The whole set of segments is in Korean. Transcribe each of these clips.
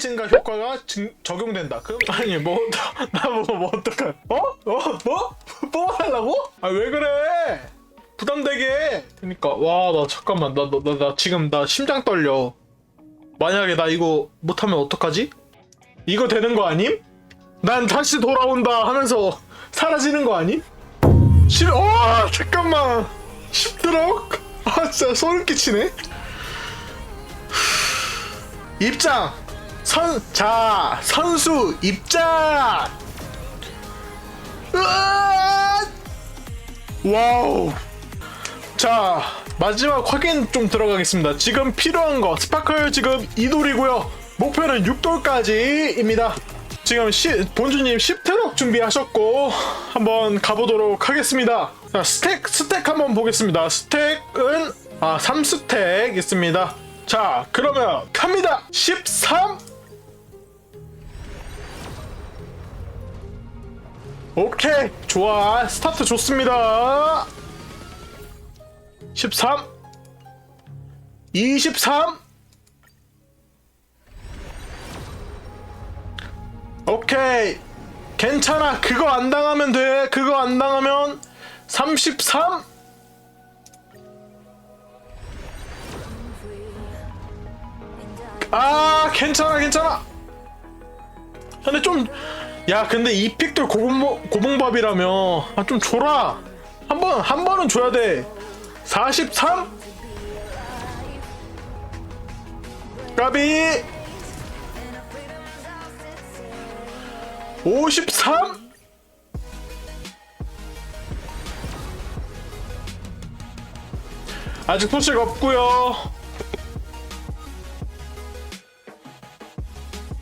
증가 효과가 증- 적용된다. 그럼 아니 뭐 나보고 뭐 어떡할? 어? 어? 뭐? 뽑아달라고? 아 왜 그래? 부담되게. 그러니까 와 나 잠깐만 나 나 나 지금 나 심장 떨려. 만약에 나 이거 못하면 어떡하지? 이거 되는 거 아님? 난 다시 돌아온다 하면서 사라지는 거 아님? 시, 와 잠깐만 10드럭? 아 진짜 소름 끼치네 입장 선, 자 선수 입장. 으아! 와우. 자 마지막 확인 좀 들어가겠습니다. 지금 필요한 거 스파클 지금 2돌이고요. 목표는 6돌까지입니다. 지금 시, 본주님 10트럭 준비하셨고 한번 가보도록 하겠습니다. 자 스택 스택 한번 보겠습니다. 스택은 아 3스택 있습니다. 자 그러면 갑니다. 13 오케이 좋아. 스타트 좋습니다. 13 23 오케이 괜찮아. 그거 안 당하면 돼. 그거 안 당하면 33 아 괜찮아 괜찮아. 근데 좀 야 근데 이 픽들 고봉, 고봉밥이라며. 아, 좀 줘라. 한 번 한 번은 줘야 돼. 43 까비. 53 아직 소식 없고요.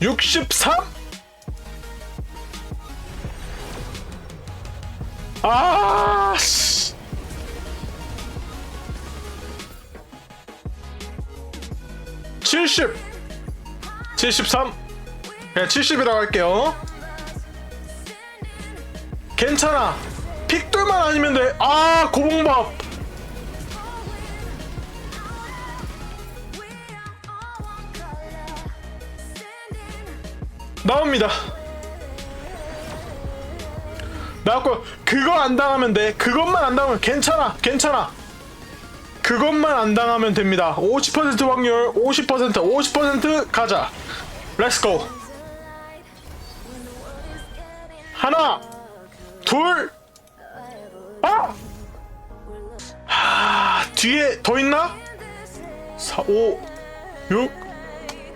63 아, 씨. 칠십, 칠십삼, 그냥 70이라고 할게요. 괜찮아. 픽돌만 아니면 돼. 아, 고봉밥. 나옵니다. 나왔고 그거 안 당하면 돼. 그것만 안 당하면 괜찮아. 괜찮아. 그것만 안 당하면 됩니다. 50% 확률, 50%, 50% 가자. 렛츠고. 하나, 둘, 아! 하, 뒤에 더 있나? 4, 5, 6,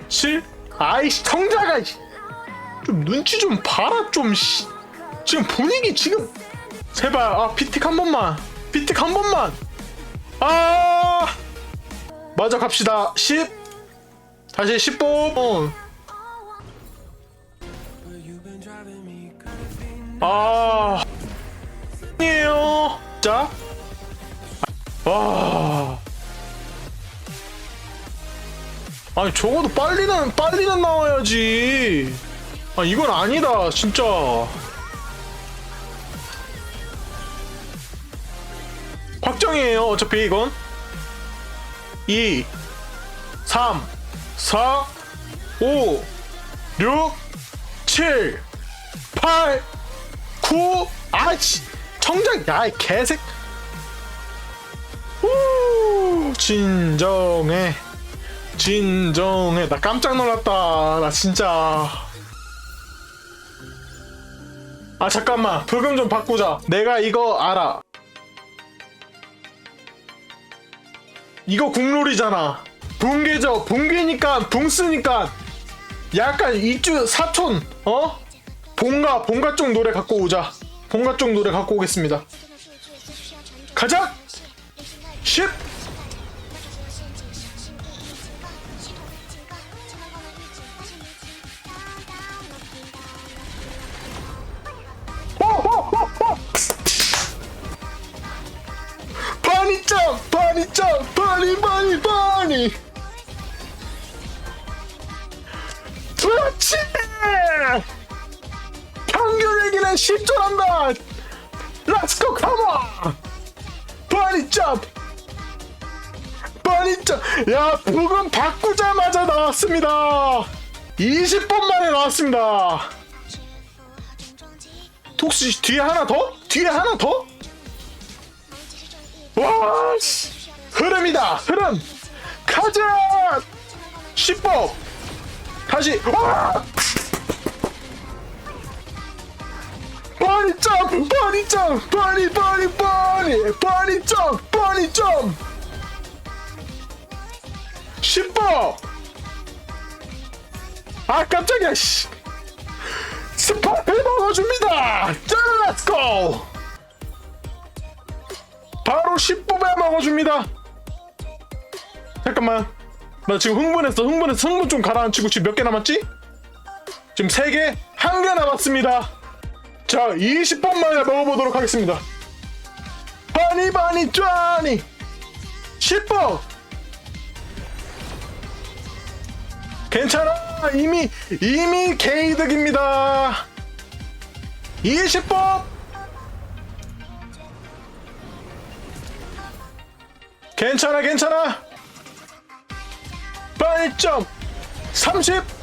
7. 아이씨, 청자가. 좀 눈치 좀 봐라, 좀, 씨. 지금 분위기 지금 제발 아 비틱 한 번만 비틱 한 번만 아 맞아 갑시다 10 다시 10번 어. 아 아니에요 자 와. 아니 적어도 빨리는 빨리는 나와야지. 아 이건 아니다 진짜. 확정이에요 어차피 이건. 2 3 4 5 6 7 8 9 아이씨 청장 야이 개색. 우 진정해. 진정해. 나 깜짝 놀랐다. 나 진짜. 아 잠깐만. 불금 좀 바꾸자. 내가 이거 알아 이거 국룰이잖아. 붕괴죠. 붕괴니까 붕 쓰니까 약간 이주 사촌 어? 본가 본가 쪽 노래 갖고 오자. 본가 쪽 노래 갖고 오겠습니다. 가자. 10 얘기는 10조란다 렛츠고 컴온 바니짱 바니짱 야 부금 바꾸자마자 나왔습니다 20번 만에 나왔습니다. 혹시 뒤에 하나 더? 뒤에 하나 더? 와, 씨. 흐름이다. 흐름. 가자. 10법. 다시. 와! 버니 점프, 버니 점프, 버니 버니 버니, 버니 점프, 버니 점프. 10법. 아 깜짝이야 씨. 스파를 먹어줍니다. 자, 렛츠고. 바로 10법에 먹어줍니다. 잠깐만. 나 지금 흥분했어. 흥분했어. 흥분 좀 가라앉히고 지금 몇 개 남았지? 지금 3개, 1개 남았습니다. 자, 20번 만에 먹어보도록 하겠습니다. 바니 바니 쟈니. 10번. 괜찮아. 이미 이미 개이득입니다. 20번. 괜찮아 괜찮아. 8점. 30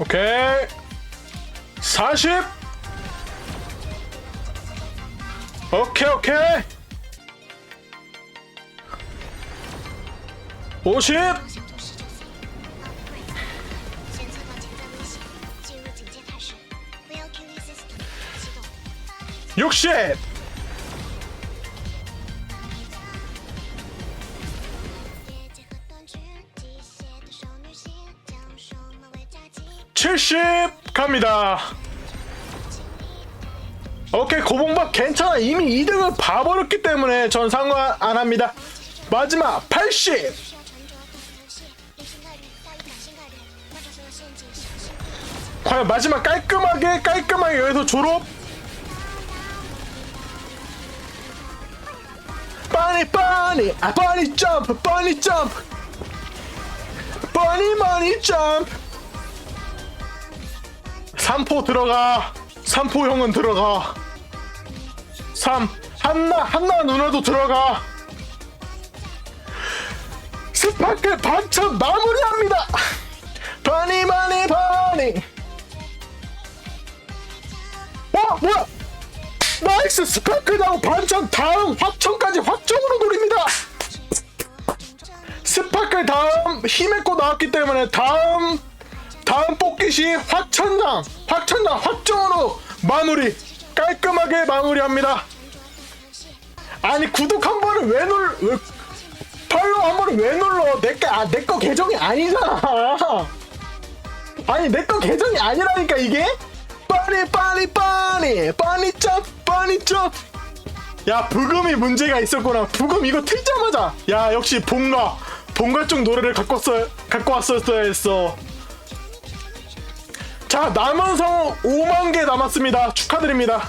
오케이. 40 오케이 오케이. 50 60 70 갑니다. 오케이 고봉박 괜찮아. 이미 2등을 봐버렸기 때문에 전 상관 안 합니다. 마지막 80 과연 마지막 깔끔하게 깔끔하게 여기서 졸업? 빠니 빠니. 아 빠니 점프 빠니 점프. 빠니 마니 점프. 3포 들어가. 3포 형은 들어가. 3 한나 한나 누나도 들어가. 스파클 반천 마무리합니다. 바니 바니 바니. 와 뭐야? 나이스 나고 반천 다음 확천까지 확정으로 노립니다. 스파클 다음 히메코 나왔기 때문에 다음 다음 뽑기 시 확천장 확천장 확정으로 마무리 깔끔하게 마무리합니다 아니 구독 한 번을 왜 눌, 왜, 팔로우 한 번을 왜 눌러? 내거 아, 내거 계정이 아니잖아. 아니 내 거 계정이 아니라니까 이게. 빠니 빠니 빠니 빠니 점 빠니 점. 야 부금이 문제가 있었구나. 부금 이거 틀자마자 야 역시 봉가 봉가 쪽 노래를 갖고 왔어 갖고 왔었어야 했어. 자 남은 성 5만 개 남았습니다. 축하드립니다.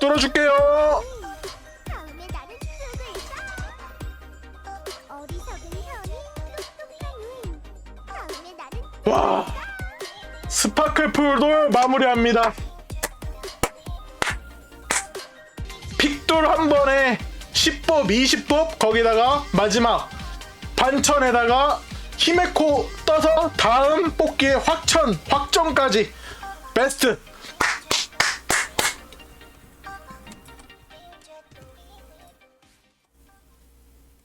뚫어줄게요. 와 스파클 풀돌 마무리합니다 픽돌 한 번에 10법 20법 거기다가 마지막 반천에다가 히메코 떠서 다음 뽑기에 확천 확정까지. 베스트